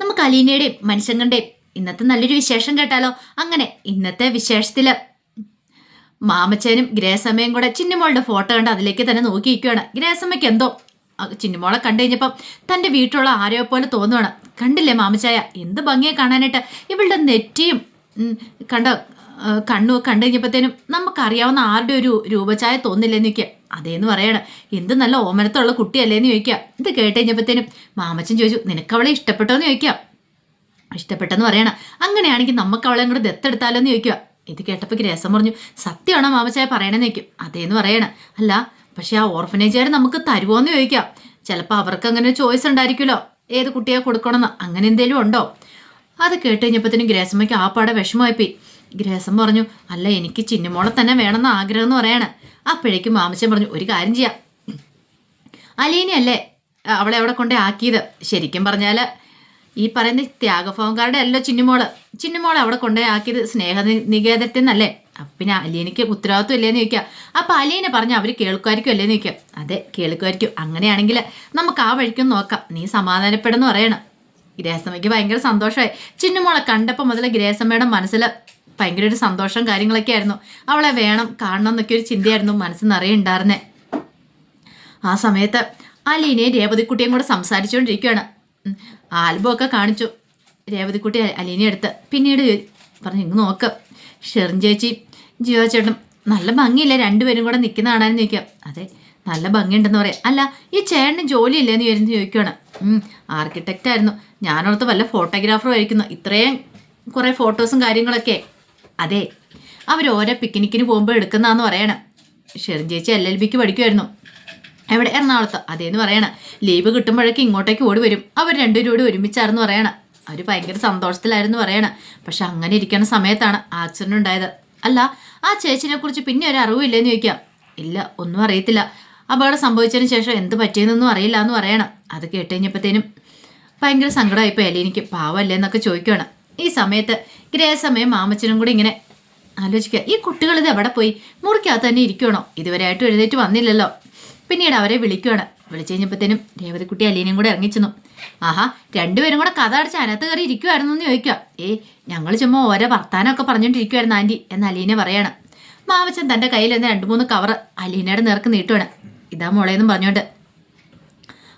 നമുക്ക് അലീനയുടെയും മനുഷ്യങ്ങളുടെയും ഇന്നത്തെ നല്ലൊരു വിശേഷം കേട്ടാലോ? അങ്ങനെ ഇന്നത്തെ വിശേഷത്തിൽ മാമച്ചനും ഗ്രേസമ്മയും കൂടെ ചിന്നുമോളുടെ ഫോട്ടോ കണ്ട് അതിലേക്ക് തന്നെ നോക്കിയിരിക്കുകയാണ്. ഗ്രേസമ്മയ്ക്ക് എന്തോ? ചിന്നിമോളെ കണ്ടു കഴിഞ്ഞപ്പം തന്റെ വീട്ടിലുള്ള ആരെയോ പോലെ തോന്നുവാണ്. കണ്ടില്ലേ മാമച്ചായ? എന്ത് ഭംഗിയെ കാണാനായിട്ട്. ഇവളുടെ നെറ്റിയും കണ്ടോ? കണ്ണു കണ്ടു കഴിഞ്ഞപ്പോഴത്തേനും നമുക്കറിയാവുന്ന ആരുടെ ഒരു രൂപഛായ തോന്നില്ലെന്ന് ചോദിക്കുക. അതേന്ന് പറയണം. എന്ത് നല്ല ഓമനത്തുള്ള കുട്ടിയല്ലേന്ന് ചോദിക്കുക. ഇത് കേട്ട് കഴിഞ്ഞപ്പോഴത്തേനും മാമച്ചൻ ചോദിച്ചു നിനക്ക് അവളെ ഇഷ്ടപ്പെട്ടോന്ന് ചോദിക്കാം ഇഷ്ടപ്പെട്ടെന്ന് പറയണം. അങ്ങനെയാണെങ്കിൽ നമുക്ക് അവളെ കൂടെ ദത്തെടുത്താലോ എന്ന് ചോദിക്കുക. ഇത് കേട്ടപ്പോൾ രസം പറഞ്ഞു സത്യമാണോ മാമച്ചായ പറയണമെന്ന് ചോദിക്കും. അതേന്ന് പറയണം. അല്ല പക്ഷേ ആ ഓർഫനേജുകാർ നമുക്ക് തരുമോന്ന് ചോദിക്കാം ചിലപ്പോൾ അവർക്ക് അങ്ങനെ ചോയ്സ് ഉണ്ടായിരിക്കുമല്ലോ. ഏത് കുട്ടിയെ കൊടുക്കണമെന്ന് അങ്ങനെ എന്തെങ്കിലും ഉണ്ടോ? അത് കേട്ട് കഴിഞ്ഞപ്പോഴത്തേനും ഗ്രേസമ്മയ്ക്ക് ആ പാടെ വിഷമമായിപ്പോയി. ഗ്രേസം പറഞ്ഞു അല്ല എനിക്ക് ചിന്നുമോളെ തന്നെ വേണമെന്ന് ആഗ്രഹം എന്ന് പറയാണ്. അപ്പോഴേക്കും മാമച്ചൻ പറഞ്ഞു ഒരു കാര്യം ചെയ്യാം. അലീനയല്ലേ അവളെ അവിടെ കൊണ്ടേ ആക്കിയത്? ശരിക്കും പറഞ്ഞാൽ ഈ പറയുന്ന ത്യാഗഭവൻകാരുടെ അല്ലോ ചിന്നുമോൾ. ചിന്നുമോളെ അവിടെ കൊണ്ടേ ആക്കിയത് സ്നേഹ നികേതത്തിൽ നിന്നല്ലേ പിന്നെ അലീനയ്ക്ക് ഉത്തരവാദിത്വം ഇല്ലേന്ന് ചോദിക്കുക അപ്പം അലീനെ പറഞ്ഞ് അവർ കേൾക്കുമായിരിക്കും അല്ലേന്ന് ചോദിക്കുക അതെ കേൾക്കുമായിരിക്കും. അങ്ങനെയാണെങ്കിൽ നമുക്ക് ആ വഴിക്കും നോക്കാം. നീ സമാധാനപ്പെടുന്നു പറയണം. ഗ്രേസമ്മയ്ക്ക് ഭയങ്കര സന്തോഷമായി. ചിന്നുമോളെ കണ്ടപ്പോൾ മുതൽ ഗ്രേസമ്മയുടെ മനസ്സിൽ ഭയങ്കര ഒരു സന്തോഷം കാര്യങ്ങളൊക്കെ ആയിരുന്നു. അവളെ വേണം കാണണം എന്നൊക്കെ ഒരു ചിന്തയായിരുന്നു മനസ്സിൽ നിറയെ ഉണ്ടായിരുന്നേ. ആ സമയത്ത് അലീനയും രേവതിക്കുട്ടിയും കൂടെ സംസാരിച്ചുകൊണ്ടിരിക്കുകയാണ് ആൽബമൊക്കെ കാണിച്ചു. രേവതിക്കുട്ടി അലീനെ എടുത്ത് പിന്നീട് പറഞ്ഞു ഇങ്ങ് നോക്ക് ഷെറിൻ ചേച്ചി ജിയോ ചേട്ടൻ നല്ല ഭംഗിയില്ലേ രണ്ടുപേരും കൂടെ നിൽക്കുന്ന കാണാൻ ചോദിക്കാം അതെ നല്ല ഭംഗിയുണ്ടെന്ന് പറയാം. അല്ല ഈ ചേട്ടന് ജോലിയില്ലേന്ന് വരുന്ന ചോദിക്കുകയാണ് ആർക്കിടെക്റ്റ് ആയിരുന്നു വല്ല ഫോട്ടോഗ്രാഫറും ആയിരിക്കുന്നു. ഇത്രയും കുറേ ഫോട്ടോസും കാര്യങ്ങളൊക്കെ. അതെ അവർ ഓരോ പിക്നിക്കിന് പോകുമ്പോൾ എടുക്കുന്നതാന്ന് പറയണം. ഷെറിൻ ചേച്ചി എൽ എൽ ബിക്ക് പഠിക്കുമായിരുന്നു എവിടെ? എറണാകുളത്ത്. അതേന്ന് പറയണം. ലീവ് കിട്ടുമ്പോഴേക്ക് ഇങ്ങോട്ടേക്ക് ഓടി വരും. അവർ രണ്ടുപേരും കൂടി ഒരുമിച്ചായിരുന്നു പറയണം. അവർ ഭയങ്കര സന്തോഷത്തിലായിരുന്നു പറയണം. പക്ഷെ അങ്ങനെ ഇരിക്കുന്ന സമയത്താണ് ആക്സിഡന്റ് ഉണ്ടായത്. അല്ല ആ ചേച്ചിനെ കുറിച്ച് പിന്നെ ഒരു അറിവില്ലെന്ന് ചോദിക്കാം. ഇല്ല ഒന്നും അറിയത്തില്ല. അപകടം സംഭവിച്ചതിന് ശേഷം എന്ത് പറ്റിയെന്നൊന്നും അറിയില്ല എന്ന് പറയണം. അത് കേട്ട് കഴിഞ്ഞപ്പോഴത്തേനും ഭയങ്കര സങ്കടമായിപ്പോൾ എനിക്ക് പാവല്ലേ എന്നൊക്കെ ചോദിക്കുകയാണ് ഈ സമയത്ത് ഗ്രേസമ്മയും മാമച്ചനും കൂടി ഇങ്ങനെ ആലോചിക്കുക ഈ കുട്ടികൾ ഇത് എവിടെ പോയി? മുറിക്കകത്ത് തന്നെ ഇരിക്കണോ ഇതുവരെയായിട്ടും എഴുന്നേറ്റ് വന്നില്ലല്ലോ. പിന്നീട് അവരെ വിളിക്കുകയാണ് വിളിച്ചു കഴിഞ്ഞപ്പോഴത്തേനും രേവതിക്കുട്ടി അലീനയും കൂടെ ഇറങ്ങിച്ചെന്നു ആഹാ രണ്ടുപേരും കൂടെ കഥ അടച്ച് അതിനകത്ത് കയറി ഇരിക്കുമായിരുന്നു എന്ന് ചോദിക്കുക. ഏ ഞങ്ങൾ ചുമ്മാ ഓരോ വർത്താനമൊക്കെ പറഞ്ഞുകൊണ്ടിരിക്കുവായിരുന്നു ആന്റി എന്ന് അലീന പറയാണ്. മാമച്ചൻ തന്റെ കയ്യിൽ നിന്ന് രണ്ട് മൂന്ന് കവർ അലീനയുടെ നേർക്ക് നീട്ടുവാണ്. ഇതാ മോളേന്നും പറഞ്ഞോണ്ട്.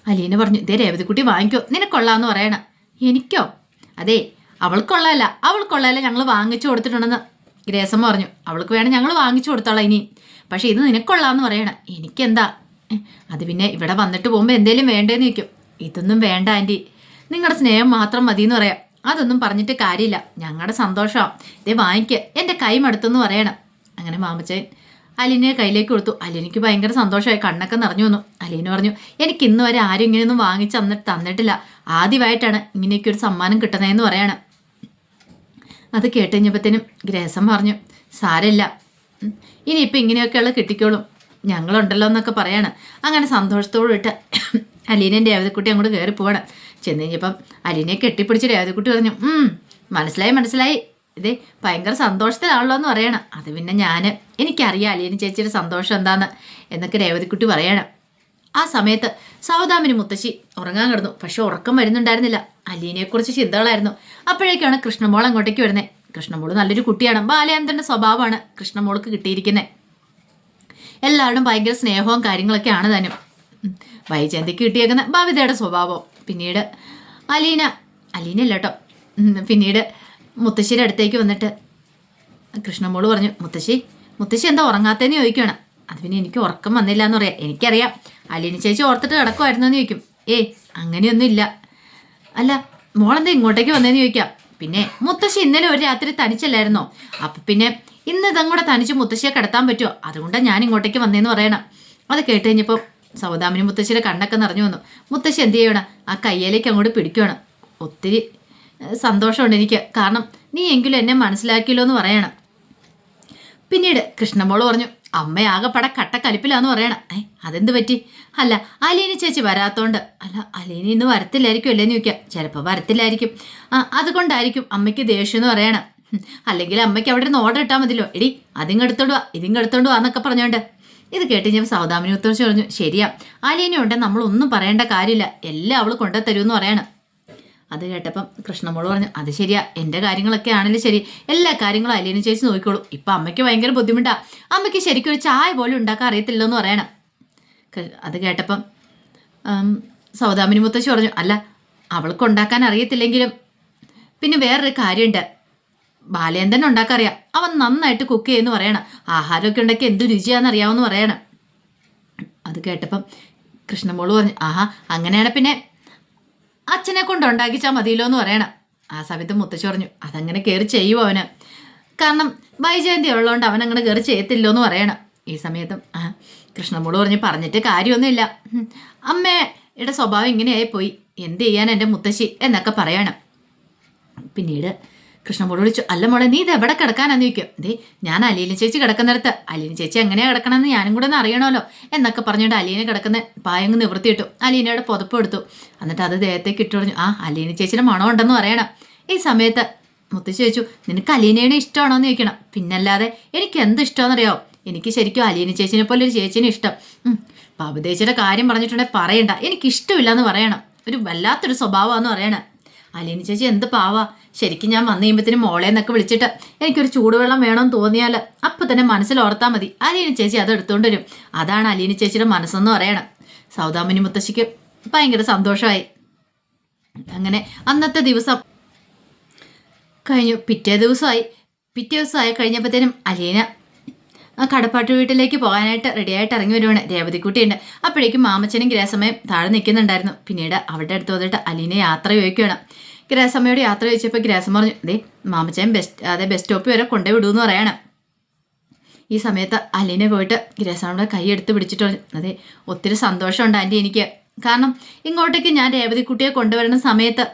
അലീന പറഞ്ഞു ഇതേ രേവതിക്കുട്ടി വാങ്ങിക്കോ നിനക്കൊള്ളാന്ന് പറയണം. എനിക്കോ? അതെ അവൾക്കൊള്ളല്ല അവൾക്കൊള്ളല്ല ഞങ്ങൾ വാങ്ങിച്ചു കൊടുത്തിട്ടുണ്ടെന്ന്. ഗ്രേസം പറഞ്ഞു അവൾക്ക് വേണം ഞങ്ങൾ വാങ്ങിച്ചു കൊടുത്തോളാം ഇനി. പക്ഷേ ഇത് നിനക്കൊള്ളാന്ന് പറയണ. എനിക്കെന്താ? അത് പിന്നെ ഇവിടെ വന്നിട്ട് പോകുമ്പോൾ എന്തേലും വേണ്ടേന്ന് ചോദിക്കും. ഇതൊന്നും വേണ്ട ആന്റി. നിങ്ങളുടെ സ്നേഹം മാത്രം മതി എന്ന് പറയാം. അതൊന്നും പറഞ്ഞിട്ട് കാര്യമില്ല. ഞങ്ങളുടെ സന്തോഷമാണ് ഇതേ വാങ്ങിക്കുക എന്റെ കൈ മടുത്തെന്ന് പറയണം. അങ്ങനെ മാമച്ചൻ അലീനെ കയ്യിലേക്ക് കൊടുത്തു. അലീനയ്ക്ക് ഭയങ്കര സന്തോഷമായി. കണ്ണൊക്കെ നിറഞ്ഞു വന്നു. അലീന പറഞ്ഞു എനിക്ക് ഇന്ന് വരെ ആരും ഇങ്ങനെയൊന്നും വാങ്ങിച്ച് തന്നിട്ട് തന്നിട്ടില്ല. ആദ്യമായിട്ടാണ് ഇങ്ങനെയൊക്കെ ഒരു സമ്മാനം കിട്ടുന്നതെന്ന് പറയാണ്. അത് കേട്ടുകഴിഞ്ഞപ്പത്തേനും ഗ്രേസം പറഞ്ഞു സാരമില്ല. ഇനിയിപ്പോൾ ഇങ്ങനെയൊക്കെയുള്ള കിട്ടിക്കോളും. ഞങ്ങളുണ്ടല്ലോ എന്നൊക്കെ പറയാണ്. അങ്ങനെ സന്തോഷത്തോട് ഇട്ട് അലീനയും രേവതിക്കുട്ടി അങ്ങോട്ട് കയറി പോവാണ്. ചെന്ന് കഴിഞ്ഞപ്പം അലീനയെ കെട്ടിപ്പിടിച്ച് രേവതിക്കുട്ടി പറഞ്ഞു "ഉം, മനസ്സിലായി മനസ്സിലായി. ഇതേ ഭയങ്കര സന്തോഷത്തിലാണല്ലോ എന്ന് പറയണം. അത് പിന്നെ ഞാൻ എനിക്കറിയാം അലീന ചേച്ചിയുടെ സന്തോഷം എന്താണെന്ന് എന്നൊക്കെ രേവതിക്കുട്ടി പറയണം. ആ സമയത്ത് സൗദാമിനി മുത്തശ്ശി ഉറങ്ങാൻ കിടന്നു. പക്ഷെ ഉറക്കം വരുന്നുണ്ടായിരുന്നില്ല. അലീനയെക്കുറിച്ച് ചിന്തകളായിരുന്നു. അപ്പോഴേക്കാണ് കൃഷ്ണമോൾ അങ്ങോട്ടേക്ക് വരുന്നത് കൃഷ്ണമോൾ നല്ലൊരു കുട്ടിയാണ്. ബാലചന്ദ്രന്റെ സ്വഭാവമാണ് കൃഷ്ണമോൾക്ക് കിട്ടിയിരിക്കുന്നത് എല്ലാവരും ഭയങ്കര സ്നേഹവും കാര്യങ്ങളൊക്കെയാണ് താനും തന്നെ വൈജയന്തിക്ക് കിട്ടിയേക്കുന്ന ഭവിതയുടെ സ്വഭാവം. പിന്നീട് അലീന അലീന അല്ല കേട്ടോ പിന്നീട് മുത്തശ്ശിയുടെ അടുത്തേക്ക് വന്നിട്ട് കൃഷ്ണമോൾ പറഞ്ഞു മുത്തശ്ശി മുത്തശ്ശി എന്താ ഉറങ്ങാത്തതെന്ന് ചോദിക്കുകയാണ് അത് പിന്നെ എനിക്ക് ഉറക്കം വന്നില്ല എന്ന് പറയാം. എനിക്കറിയാം. അലീന ചേച്ചി ഓർത്തിട്ട് കിടക്കുമായിരുന്നു എന്ന് ചോദിക്കും. ഏ അങ്ങനെയൊന്നും ഇല്ല അല്ല മോളെന്താ ഇങ്ങോട്ടേക്ക് വന്നതെന്ന് ചോദിക്കാം. പിന്നെ മുത്തശ്ശി ഇന്നലെ ഒരു രാത്രി തനിച്ചല്ലായിരുന്നോ? അപ്പം പിന്നെ ഇന്ന് ഇതും കൂടെ തനിച്ച് മുത്തശ്ശിയെ കിടത്താൻ പറ്റുമോ അതുകൊണ്ടാണ് ഞാൻ ഇങ്ങോട്ടേക്ക് വന്നതെന്ന് പറയണം. അത് കേട്ട് കഴിഞ്ഞപ്പോൾ സൗദാമിനി മുത്തശ്ശിയുടെ കണ്ണൊക്കെ നിറഞ്ഞു വന്നു. മുത്തശ്ശി എന്ത് ചെയ്യണം? ആ കയ്യിലേക്ക് അങ്ങോട്ട് പിടിക്കുകയാണ് ഒത്തിരി സന്തോഷമുണ്ട് എനിക്ക്. കാരണം നീ എങ്കിലും എന്നെ മനസ്സിലാക്കിയല്ലോ എന്ന് പറയണം. പിന്നീട് കൃഷ്ണമോൾ പറഞ്ഞു അമ്മയാകെപ്പടെ കട്ടക്കലിപ്പിലാന്ന് പറയണം. ഏ അതെന്ത് പറ്റി? അല്ല അലീനി ചേച്ചി വരാത്തോണ്ട്. അല്ല അലീനി ഇന്ന് വരത്തില്ലായിരിക്കും അല്ലേന്ന് ചോദിക്കാം. ചിലപ്പോൾ വരത്തില്ലായിരിക്കും. ആ അതുകൊണ്ടായിരിക്കും അമ്മയ്ക്ക് ദേഷ്യം എന്ന് പറയണം. അല്ലെങ്കിൽ അമ്മയ്ക്ക് അവിടെ നിന്ന് ഓർഡർ ഇട്ടാൽ മതിയല്ലോ. എടി അതിങ്ങ് എടുത്തോണ്ട് വാ ഇതിങ്ങ് എടുത്തോണ്ട് വാ എന്നൊക്കെ പറഞ്ഞോണ്ട്. ഇത് കേട്ട് ഞാൻ സൗദാമിനി ഉത്തരച്ച് പറഞ്ഞു ശരിയാ. അലീനി ഉണ്ടെങ്കിൽ നമ്മളൊന്നും പറയേണ്ട കാര്യമില്ല. എല്ലാം അവൾ കൊണ്ടുതരുമെന്ന് പറയണം. അത് കേട്ടപ്പം കൃഷ്ണമോൾ പറഞ്ഞു അത് ശരിയാ എന്റെ കാര്യങ്ങളൊക്കെ ആണെങ്കിലും ശരി. എല്ലാ കാര്യങ്ങളും അലീന ചേച്ചി നോക്കിക്കോളൂ. ഇപ്പം അമ്മയ്ക്ക് ഭയങ്കര ബുദ്ധിമുട്ടാ. അമ്മയ്ക്ക് ശരിക്കും ഒരു ചായ പോലും ഉണ്ടാക്കാൻ അറിയത്തില്ലെന്ന് പറയണം. അത് കേട്ടപ്പം സൗദാമിനി മുത്തശ്ശി പറഞ്ഞു അല്ല അവൾക്ക് ഉണ്ടാക്കാൻ അറിയത്തില്ലെങ്കിലും പിന്നെ വേറൊരു കാര്യമുണ്ട് ബാലേന്ദ്രൻ ഉണ്ടാക്കാറിയാം. അവൻ നന്നായിട്ട് കുക്ക് ചെയ്യുമെന്ന് പറയണം. ആഹാരമൊക്കെ ഉണ്ടാക്കി എന്ത് രുചിയാണെന്ന് അറിയാമെന്ന് പറയണം. അത് കേട്ടപ്പം കൃഷ്ണമോൾ പറഞ്ഞു ആഹാ അങ്ങനെയാണ് പിന്നെ അച്ഛനെ കൊണ്ട് ഉണ്ടാക്കിച്ചാൽ മതിയല്ലോ എന്ന് പറയണം. ആ സമയത്ത് മുത്തശ്ശി പറഞ്ഞു അതങ്ങനെ കയറി ചെയ്യും അവന്. കാരണം വൈജയന്തി ഉള്ളതുകൊണ്ട് അവൻ അങ്ങനെ കയറി ചെയ്യത്തില്ലോ എന്ന് പറയണം. ഈ സമയത്തും ആ കൃഷ്ണമോൾ പറഞ്ഞ് പറഞ്ഞിട്ട് കാര്യമൊന്നുമില്ല. അമ്മേ അമ്മയുടെ സ്വഭാവം ഇങ്ങനെയായി പോയി എന്ത് ചെയ്യാൻ എന്റെ മുത്തശ്ശി? എന്നൊക്കെ പറയണം. പിന്നീട് കൃഷ്ണമോട് വിളിച്ചു അല്ല മോളെ നീ ഇത് എവിടെ കിടക്കാനാന്ന് ചോദിക്കും. ദേ ഞാൻ അലീന ചേച്ചി കിടക്കുന്നിടത്ത് അലീന ചേച്ചി എങ്ങനെയാ കിടക്കണമെന്ന് ഞാനും കൂടെ ഒന്ന് അറിയണമല്ലോ എന്നൊക്കെ പറഞ്ഞുകൊണ്ട് അലീന കിടക്കുന്ന പായങ്ങ് നിവൃത്തിയിട്ടു അലീനയുടെ പുതപ്പ് എടുത്തു. എന്നിട്ട് അത് ദേഹത്തേക്ക് ഇട്ടു പറഞ്ഞു ആ അലീന ചേച്ചിയുടെ മണം ഉണ്ടെന്ന് പറയണം. ഈ സമയത്ത് മുത്തശ്ശി ചോദിച്ചു നിനക്ക് അലീനയുടെ ഇഷ്ടമാണോ എന്ന് ചോദിക്കണം. പിന്നല്ലാതെ എനിക്ക് എന്ത് ഇഷ്ടമെന്നറിയാമോ എനിക്ക് ശരിക്കും അലീന ചേച്ചിനെ പോലെ ഒരു ചേച്ചിനെ ഇഷ്ടം. ഉം, ബാബുദേച്ചിയുടെ കാര്യം പറഞ്ഞിട്ടുണ്ടെങ്കിൽ പറയണ്ട. എനിക്ക് ഇഷ്ടമില്ല എന്ന് പറയണം. ഒരു വല്ലാത്തൊരു സ്വഭാവമാണെന്ന് പറയണം. അലീന ചേച്ചി എന്ത് പാവാ? ശരിക്കും ഞാൻ വന്നു കഴിയുമ്പത്തിന് മോളെ എന്നൊക്കെ വിളിച്ചിട്ട് എനിക്കൊരു ചൂടുവെള്ളം വേണമെന്ന് തോന്നിയാൽ അപ്പൊ തന്നെ മനസ്സിൽ ഓർത്താൽ മതി. അലീന ചേച്ചി അത് എടുത്തുകൊണ്ട് വരും. അതാണ് അലീന ചേച്ചിയുടെ മനസ്സെന്ന് പറയണം. സൗദാമിനി മുത്തശ്ശിക്ക് ഭയങ്കര സന്തോഷമായി. അങ്ങനെ അന്നത്തെ ദിവസം കഴിഞ്ഞു. പിറ്റേ ദിവസമായി. പിറ്റേ ദിവസമായി കഴിഞ്ഞപ്പോഴത്തേനും അലീന ആ കടപ്പാട്ട് വീട്ടിലേക്ക് പോകാനായിട്ട് റെഡിയായിട്ട് ഇറങ്ങി വരുവാണ്. രേവതിക്കുട്ടിയുണ്ട്. അപ്പോഴേക്കും മാമച്ചനും ഗ്രഹസമയം താഴെ നിൽക്കുന്നുണ്ടായിരുന്നു. പിന്നീട് അവരുടെ അടുത്ത് വന്നിട്ട് അലീനെ യാത്ര ചോദിക്കുകയാണ്. ഗ്രേസമ്മയോട് യാത്ര ചോദിച്ചപ്പോൾ ഗ്രഹസം പറഞ്ഞു ദേ മാമച്ചൻ ബെസ്റ്റ് അതെ ബസ് സ്റ്റോപ്പ് വരെ കൊണ്ടേ വിടുമെന്ന് പറയണം. ഈ സമയത്ത് അലീനെ പോയിട്ട് ഗ്രേസമ്മയുടെ കൈ എടുത്ത് പിടിച്ചിട്ട് പറഞ്ഞു അതെ ഒത്തിരി സന്തോഷമുണ്ട് ആന്റി എനിക്ക്. കാരണം ഇങ്ങോട്ടേക്ക് ഞാൻ രേവതിക്കുട്ടിയെ കൊണ്ടുവരുന്ന സമയത്ത്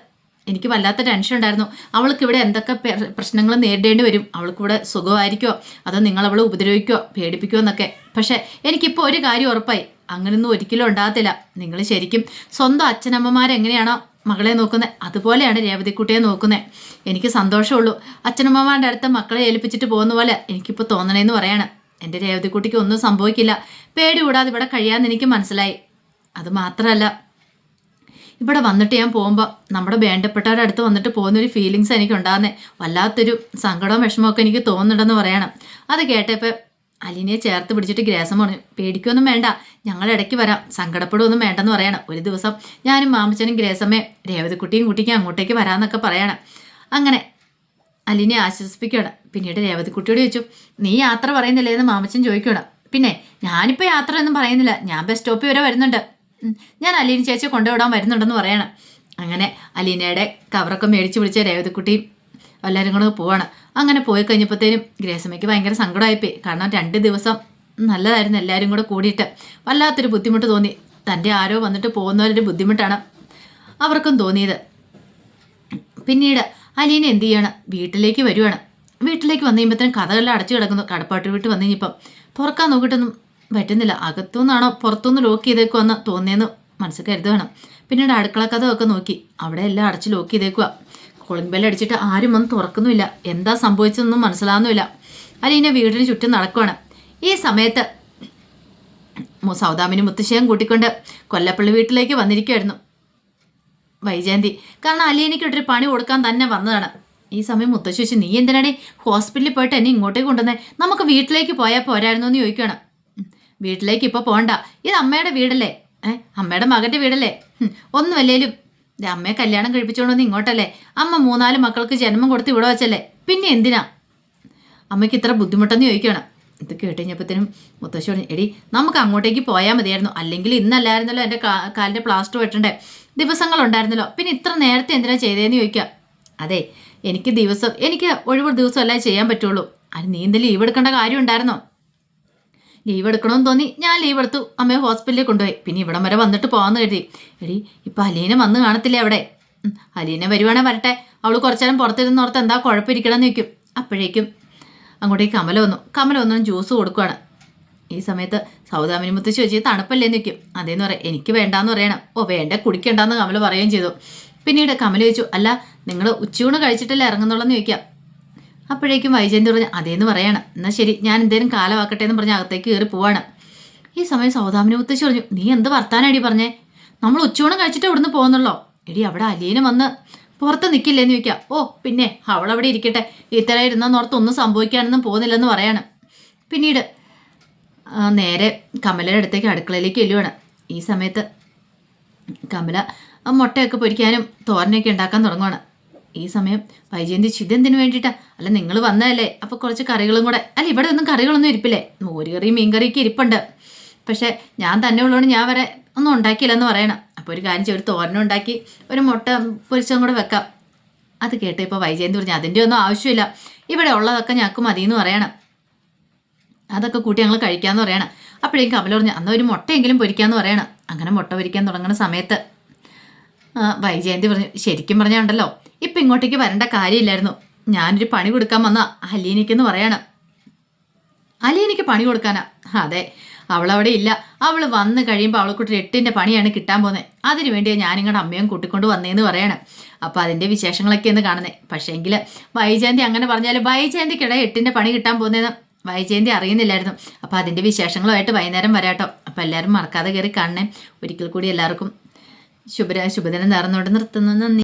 എനിക്ക് വല്ലാത്ത ടെൻഷൻ ഉണ്ടായിരുന്നു. അവൾക്ക് ഇവിടെ എന്തൊക്കെ പ്രശ്നങ്ങൾ നേരിടേണ്ടി വരും? അവൾക്ക് ഇവിടെ സുഖമായിരിക്കുമോ അതോ നിങ്ങൾ അവളെ ഉപദ്രവിക്കുമോ പേടിപ്പിക്കുമോ എന്നൊക്കെ. പക്ഷേ എനിക്കിപ്പോൾ ഒരു കാര്യം ഉറപ്പായി. അങ്ങനെയൊന്നും ഒരിക്കലും ഉണ്ടാകത്തില്ല. നിങ്ങൾ ശരിക്കും സ്വന്തം അച്ഛനമ്മമാരെങ്ങനെയാണോ മകളെ നോക്കുന്നത് അതുപോലെയാണ് രേവതിക്കുട്ടിയെ നോക്കുന്നത് എനിക്ക് സന്തോഷമുള്ളൂ. അച്ഛനമ്മമാരുടെ അടുത്ത മക്കളെ ഏൽപ്പിച്ചിട്ട് പോകുന്ന പോലെ എനിക്കിപ്പോൾ തോന്നണേന്ന് പറയാണ്. എന്റെ രേവതിക്കുട്ടിക്ക് ഒന്നും സംഭവിക്കില്ല. പേടി കൂടാതെ ഇവിടെ കഴിയാമെന്ന് എനിക്ക് മനസ്സിലായി. അത് മാത്രമല്ല ഇവിടെ വന്നിട്ട് ഞാൻ പോകുമ്പോൾ നമ്മുടെ വേണ്ടപ്പെട്ടവരുടെ അടുത്ത് വന്നിട്ട് പോകുന്ന ഒരു ഫീലിങ്സ് എനിക്ക് ഉണ്ടാകുന്നത് വല്ലാത്തൊരു സങ്കടവും വിഷമമൊക്കെ എനിക്ക് തോന്നുന്നുണ്ടെന്ന് പറയണം. അത് കേട്ടപ്പോൾ അലിനെ ചേർത്ത് പിടിച്ചിട്ട് ഗ്രാസം പറഞ്ഞു പേടിക്കൊന്നും വേണ്ട ഞങ്ങൾ ഇടയ്ക്ക് വരാം. സങ്കടപ്പെടുമൊന്നും വേണ്ടെന്ന് പറയണം. ഒരു ദിവസം ഞാനും മാമച്ചനും ഗ്രേസമ്മേ രേവതിക്കുട്ടിയും കുട്ടിക്കും അങ്ങോട്ടേക്ക് വരാമെന്നൊക്കെ പറയണം. അങ്ങനെ അലിനെ ആശ്വസിപ്പിക്കുകയാണ്. പിന്നീട് രേവതിക്കുട്ടിയോട് ചോദിച്ചു നീ യാത്ര പറയുന്നില്ലേ? എന്ന് മാമച്ചൻ ചോദിക്കണം പിന്നെ ഞാനിപ്പോൾ യാത്ര ഒന്നും പറയുന്നില്ല. ഞാൻ ബസ് സ്റ്റോപ്പിൽ വരെ വരുന്നുണ്ട്. ഞാൻ അലീന ചേച്ചിയെ കൊണ്ടുവിടാൻ വരുന്നുണ്ടെന്ന് പറയണം. അങ്ങനെ അലീനയുടെ കവറൊക്കെ മേടിച്ച് വിളിച്ച രേവതിക്കുട്ടിയും എല്ലാവരും കൂടെ പോവാണ്. അങ്ങനെ പോയി കഴിഞ്ഞപ്പോഴത്തേനും ഗ്രേസമ്മയ്ക്ക് ഭയങ്കര സങ്കടമായിപ്പോയി. കാരണം രണ്ട് ദിവസം നല്ലതായിരുന്നു എല്ലാവരും കൂടെ കൂടിയിട്ട്. വല്ലാത്തൊരു ബുദ്ധിമുട്ട് തോന്നി. തന്റെ ആരോ വന്നിട്ട് പോകുന്നവരൊരു ബുദ്ധിമുട്ടാണ് അവർക്കും തോന്നിയത്. പിന്നീട് അലീന എന്ത് ചെയ്യാണ്? വീട്ടിലേക്ക് വരുവാണ്. വീട്ടിലേക്ക് വന്നു കഴിയുമ്പോഴത്തേനും കഥകളെല്ലാം അടച്ചു കിടക്കുന്നു. കടപ്പാട്ട് വീട്ടിൽ വന്നു കഴിഞ്ഞപ്പം തുറക്കാൻ നോക്കിയിട്ടൊന്നും പറ്റുന്നില്ല. അകത്തുനിന്നാണോ പുറത്തുനിന്ന് ലോക്ക് ചെയ്തേക്കുമെന്ന് തോന്നിയെന്ന് മനസ്സിൽ കരുതുകയാണ്. പിന്നീട് അടുക്കള കഥമൊക്കെ നോക്കി. അവിടെ എല്ലാം അടച്ച് ലോക്ക് ചെയ്തേക്കുക കോളിംഗ് ബെൽ അടിച്ചിട്ട് ആരും ഒന്നും തുറക്കുന്നുമില്ല. എന്താ സംഭവിച്ചതെന്നും മനസ്സിലാവുന്നുമില്ല. അലീന വീടിന് ചുറ്റും നടക്കുവാണ്. ഈ സമയത്ത് സൗദാമിനി മുത്തശ്ശിയും കൂട്ടിക്കൊണ്ട് കൊല്ലപ്പള്ളി വീട്ടിലേക്ക് വന്നിരിക്കുമായിരുന്നു വൈജയന്തി. കാരണം അലീനയ്ക്കൊട്ടൊരു പണി കൊടുക്കാൻ തന്നെ വന്നതാണ്. ഈ സമയം മുത്തശ്ശി നീ എന്തിനാണ് ഹോസ്പിറ്റലിൽ പോയിട്ട് എന്നെ ഇങ്ങോട്ടേക്ക് കൊണ്ടുവന്നേ? നമുക്ക് വീട്ടിലേക്ക് പോയാൽ പോരായിരുന്നു എന്ന് ചോദിക്കുകയാണ് വീട്ടിലേക്ക് ഇപ്പോൾ പോണ്ട. ഇത് അമ്മയുടെ വീടല്ലേ? ഏഹ് അമ്മയുടെ മകന്റെ വീടല്ലേ? ഒന്നുമല്ലേലും. ദേ അമ്മയെ കല്യാണം കഴിപ്പിച്ചുകൊണ്ട് വന്ന് ഇങ്ങോട്ടല്ലേ? അമ്മ മൂന്നാൽ മക്കൾക്ക് ജന്മം കൊടുത്ത് ഇവിടെ വെച്ചല്ലേ? പിന്നെ എന്തിനാ? അമ്മയ്ക്ക് ഇത്ര ബുദ്ധിമുട്ടെന്ന് ചോദിക്കണം. ഇത് കേട്ട് കഴിഞ്ഞപ്പോഴത്തേനും എടി നമുക്ക് അങ്ങോട്ടേക്ക് പോയാൽ മതിയായിരുന്നു. അല്ലെങ്കിൽ ഇന്നല്ലായിരുന്നല്ലോ എന്റെ കാലിന്റെ പ്ലാസ്റ്റർ വെട്ടണ്ടേ? ദിവസങ്ങളുണ്ടായിരുന്നല്ലോ. പിന്നെ ഇത്ര നേരത്തെ എന്തിനാ ചെയ്തതെന്ന് ചോദിക്കുക അതെ എനിക്ക് ദിവസം എനിക്ക് ഒഴിവ് ദിവസമല്ലേ ചെയ്യാൻ പറ്റുള്ളൂ. അത് നീ എന്ത് ലീവ് എടുക്കേണ്ട കാര്യം ഉണ്ടായിരുന്നോ? ലീവ് എടുക്കണമെന്ന് തോന്നി. ഞാൻ ലീവ് എടുത്തു. അമ്മയെ ഹോസ്പിറ്റലിൽ കൊണ്ടുപോയി. പിന്നെ ഇവിടം വരെ വന്നിട്ട് പോകാമെന്ന് കരുതി. എടി ഇപ്പം അലീന വന്ന് കാണത്തില്ലേ അവിടെ? അലീന വരുവാണെ വരട്ടെ. അവൾ കുറച്ചു നേരം പുറത്തിരുന്ന് ഓർത്ത് എന്താ കുഴപ്പമിരിക്കണമെന്ന് ചോദിക്കും. അപ്പോഴേക്കും അങ്ങോട്ടേക്ക് കമല വന്നു. കമല വന്നു ജ്യൂസ് കൊടുക്കുകയാണ് ഈ സമയത്ത് സൗദാമിനി മുത്തശ്ശി വെച്ച് തണുപ്പല്ലേ എന്ന് അതേന്ന് പറയാം എനിക്ക് വേണ്ടാന്ന് പറയണം. ഓ വേണ്ട കുടിക്കണ്ടെന്ന് കമല പറയുകയും ചെയ്തു. പിന്നീട് കമല ചോദിച്ചു അല്ല നിങ്ങൾ ഉച്ചയൂണ് കഴിച്ചിട്ടല്ലേ ഇറങ്ങുന്നുള്ളെന്ന് ചോദിക്കാം. അപ്പോഴേക്കും വൈജയന്തി പറഞ്ഞു അതേന്ന് പറയണം. എന്നാൽ ശരി ഞാൻ എന്തേലും കാലമാക്കട്ടെ എന്ന് പറഞ്ഞ് അകത്തേക്ക് കയറി പോവാണ്. ഈ സമയം സൗദാമിനെ മുത്തശ്ശി പറഞ്ഞു നീ എന്ത് വർത്താനടി പറഞ്ഞേ? നമ്മൾ ഉച്ചോണം കഴിച്ചിട്ട് ഇവിടുന്ന് പോകുന്നുള്ളോ? എടി അവിടെ അലീന വന്ന് പുറത്ത് നിൽക്കില്ലേന്ന് ചോദിക്കാം. ഓ പിന്നെ അവളവിടെ ഇരിക്കട്ടെ. ഇത്ര ഇരുന്നോർത്ത് ഒന്നും സംഭവിക്കാനൊന്നും പോകുന്നില്ലെന്ന് പറയാണ്. പിന്നീട് നേരെ കമലയുടെ അടുത്തേക്ക് അടുക്കളയിലേക്ക് എല്ലുവാണ് ഈ സമയത്ത് കമല മുട്ടയൊക്കെ പൊരിക്കാനും തോരനൊക്കെ ഉണ്ടാക്കാൻ തുടങ്ങുവാണ്. ഈ സമയം വൈജയന്തി ചിതെന്തിനു വേണ്ടിയിട്ടാ അല്ല നിങ്ങൾ വന്നതല്ലേ? അപ്പോൾ കുറച്ച് കറികളും കൂടെ. അല്ല ഇവിടെ ഒന്നും കറികളൊന്നും ഇരിപ്പില്ലേ? മോര് കറി മീൻ കറിയൊക്കെ ഇരിപ്പുണ്ട്. പക്ഷേ ഞാൻ തന്നെ ഉള്ളതുകൊണ്ട് ഞാൻ വരെ ഒന്നും ഉണ്ടാക്കിയില്ലെന്ന് പറയണം. അപ്പോൾ ഒരു കാര്യം ഒരു തോരനും ഉണ്ടാക്കി ഒരു മുട്ട പൊരിച്ചതും കൂടെ വെക്കാം. അത് കേട്ട് ഇപ്പോൾ വൈജയന്തി പറഞ്ഞു അതിന്റെ ഒന്നും ആവശ്യമില്ല. ഇവിടെ ഉള്ളതൊക്കെ ഞങ്ങൾക്ക് മതി എന്ന് പറയണം. അതൊക്കെ കൂട്ടി ഞങ്ങൾ കഴിക്കാമെന്ന് പറയണം. അപ്പോഴേക്കും കമല പറഞ്ഞു അന്ന് ഒരു മുട്ടയെങ്കിലും പൊരിക്കാമെന്ന് പറയണം. അങ്ങനെ മുട്ട പൊരിക്കാൻ തുടങ്ങുന്ന സമയത്ത് വൈജയന്തി പറഞ്ഞു ശരിക്കും പറഞ്ഞുണ്ടല്ലോ ഇപ്പം ഇങ്ങോട്ടേക്ക് വരേണ്ട കാര്യമില്ലായിരുന്നു. ഞാനൊരു പണി കൊടുക്കാൻ വന്ന അലീനിക്കെന്ന് പറയണം. അലീനിക്ക് പണി കൊടുക്കാനാ? അതെ അവളവിടെ ഇല്ല. അവൾ വന്ന് കഴിയുമ്പോൾ അവളെക്കൂട്ടി എട്ടിന്റെ പണിയാണ് കിട്ടാൻ പോകുന്നത് അതിനു വേണ്ടിയാണ് ഞാനിങ്ങടെ അമ്മയും കൂട്ടിക്കൊണ്ട് വന്നേന്ന് പറയണം. അപ്പോൾ അതിന്റെ വിശേഷങ്ങളൊക്കെ ഒന്ന് പക്ഷേ പക്ഷേങ്കിൽ വൈജയന്തി അങ്ങനെ പറഞ്ഞാൽ വൈജയന്തിക്കിടെ എട്ടിന്റെ പണി കിട്ടാൻ പോകുന്നതെന്ന് വൈജയന്തി അറിയുന്നില്ലായിരുന്നു. അപ്പോൾ അതിന്റെ വിശേഷങ്ങളുമായിട്ട് വൈകുന്നേരം വരാട്ടോ. അപ്പോൾ എല്ലാവരും മറക്കാതെ കയറി കാണണേ. ഒരിക്കൽ കൂടി എല്ലാവർക്കും ശുഭര ശുഭദിനം നേർന്നുകൊണ്ട് നിർത്തുന്നു. നന്ദി.